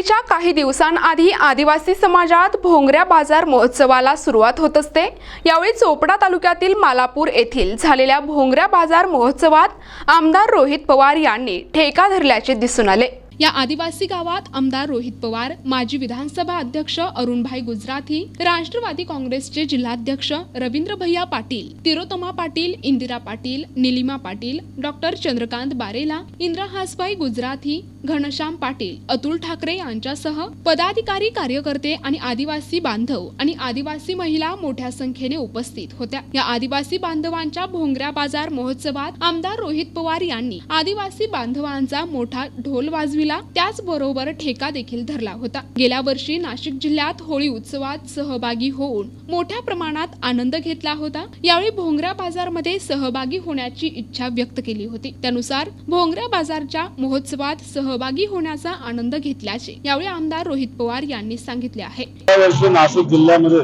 काही दिवसांआधी आदिवासी समाजात भोंगऱ्या बाजार महोत्सवाला सुरुवात होत असते. यावेळी चोपडा तालुक्यातील मालापूर येथील झालेल्या भोंगऱ्या बाजार महोत्सवात आमदार रोहित पवार यांनी ठेका धरल्याचे दिसून आले. या आदिवासी गावात आमदार रोहित पवार माजी विधानसभा अध्यक्ष अरुणभाई गुजराथी राष्ट्रवादी काँग्रेसचे जिल्हाध्यक्ष रवींद्र भैया पाटील तिरोतमा पाटील इंदिरा पाटील निलिमा पाटील डॉक्टर चंद्रकांत बारेला इंद्रहासबाई गुजराथी घनश्याम पाटील अतुल ठाकरे यांच्यासह पदाधिकारी कार्यकर्ते आणि आदिवासी बांधव आणि आदिवासी महिला मोठ्या संख्येने उपस्थित होत्या. या आदिवासी बांधवांच्या भोंगऱ्या बाजार महोत्सवात आमदार रोहित पवार यांनी आदिवासी बांधवांचा मोठा ढोल वाजविला. त्याचबरोबर ठेका देखील धरला होता. गेल्या वर्षी नाशिक जिल्ह्यात होळी उत्सवात सहभागी होऊन मोठ्या प्रमाणात आनंद घेतला होता. यावेळी भोंगऱ्या बाजारमध्ये सहभागी होण्याची इच्छा व्यक्त केली होती. त्यानुसार भोंगऱ्या बाजारच्या महोत्सवात सहभागी होण्याचा आनंद घेतल्याचे यावेळी आमदार रोहित पवार यांनी सांगितले आहे. यावर्षी नाशिक जिल्ह्यामध्ये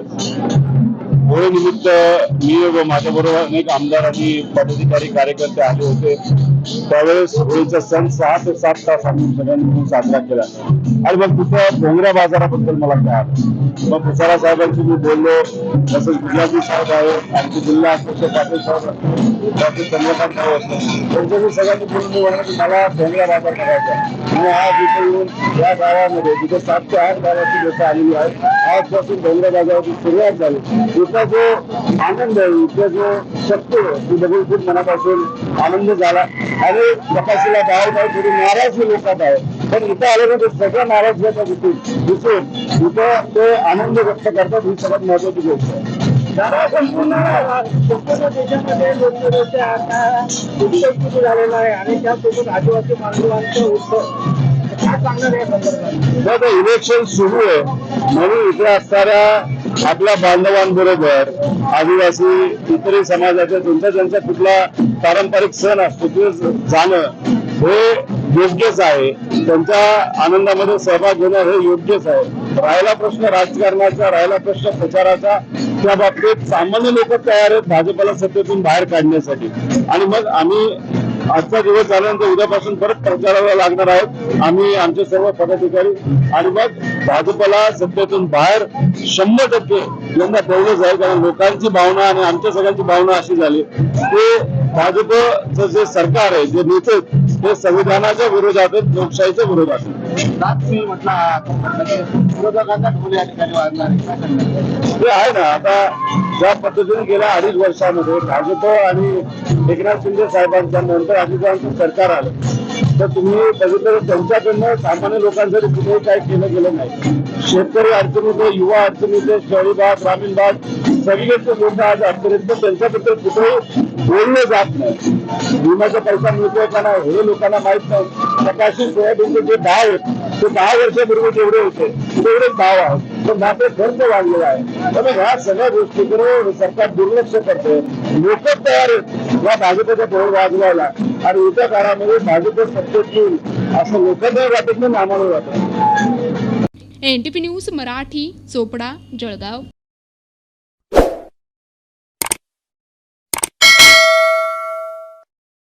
होळी निमित्त मी व माझ्याबरोबर अनेक आमदार आणि पदाधिकारी कार्यकर्ते आले होते. त्यावेळेस होळीचा सण सहा ते सात तास आम्ही सगळ्यांनी मिळून साजरा केला. आणि मग तिथं भोंगऱ्या बाजाराबद्दल मला कळालं. मग पुसारा साहेबांशी मी बोललो तसंच गुलाबी साहेब आहे आमचे जिल्हा अध्यक्ष पाटील साहेब असतील, डॉक्टर चंद्रकांत साहेब असतात त्यांच्याशी सगळ्यांनी बोलून मी म्हणलं की मला भोंगऱ्या बाजार करायचा आणि आज इथे येऊन या गावामध्ये जिथे सात ते आठ गावाची लोकं आलेली आहेत आजपासून भोंगऱ्या बाजाराची सुरुवात झाली. इथला जो आनंद आहे इथला जो शक्ती. ती बघून खूप मनापासून आनंद झाला. आणि कपाशीला बाहेर बाहेर थोडी नाराजगी लोकात आहे. पण इथं आल्यानंतर सगळं नाराज घेतात दिसून दिसून इथं ते आनंद व्यक्त करतात ही सगळ्यात महत्वाची गोष्ट आहे. दादा संपूर्ण संपूर्ण देशामध्ये लोकसभेचे आता उत्सव सुरू झालेला आहे आणि त्यासोबत आदिवासी बांधवांचा उत्सव. काय सांगणार या संदर्भात? आता इलेक्शन सुरू आहे. म्हणून इथे असणाऱ्या आपल्या बांधवांबरोबर आदिवासी इतरही समाजाच्या त्यांचा ज्यांचा कुठला पारंपरिक सण असतो ते जाणं हे योग्यच आहे. त्यांच्या आनंदामध्ये सहभाग घेणं हे योग्यच आहे. राहिला प्रश्न राजकारणाचा राहिला प्रश्न प्रचाराचा त्या बाबतीत सामान्य लोक तयार आहेत भाजपला सत्तेतून बाहेर काढण्यासाठी. आणि मग आम्ही आजचा दिवस झाल्यानंतर उद्यापासून परत प्रचाराला लागणार आहोत. आम्ही आमचे सर्व पदाधिकारी आणि मग भाजपला सत्तेतून बाहेर शंभर टक्के यंदा ठेवलं जाईल कारण लोकांची भावना आणि आमच्या सगळ्यांची भावना अशी झाली. ते भाजपचं जे सरकार आहे जे नेते ते संविधानाच्या विरोधात आहेत लोकशाहीच्या विरोधात आहेत. विरोधकांना ठिकाणी ते आहे ना आता ज्या पद्धतीने गेल्या अडीच वर्षामध्ये भाजप आणि एकनाथ शिंदे साहेबांच्या नंतर अजितांचं सरकार आलं तर तुम्ही बघितलं त्यांच्याकडनं सामान्य लोकांसाठी कुठेही काही केलं गेलं नाही. शेतकरी अडचणीचे युवा अडचणीचे शहरी भाग ग्रामीण भाग सगळेचे लोक आज अडचणीत त्यांच्याबद्दल कुठेही बोललं जात नाही. विम्याचा पैसा मिळतोय का नाही हे लोकांना माहीत नाही. प्रकाशित सोयाबीनचे जे भाव आहेत ते दहा वर्षापूर्वी जेवढे होते तेवढेच भाव आहेत. पण मात्र खर्च वाढलेला आहे. त्यामुळे ह्या सगळ्या गोष्टीकडे सरकार दुर्लक्ष करते. लोक तयार आहेत. या भाजपच्या पोळ वाजवायला. आणि येत्या काळामध्ये भाजप सत्तेत येईल. असं लोकांना वाटत नाही आम्हाला वाटत. N news Marathi Chopda Jalgaon.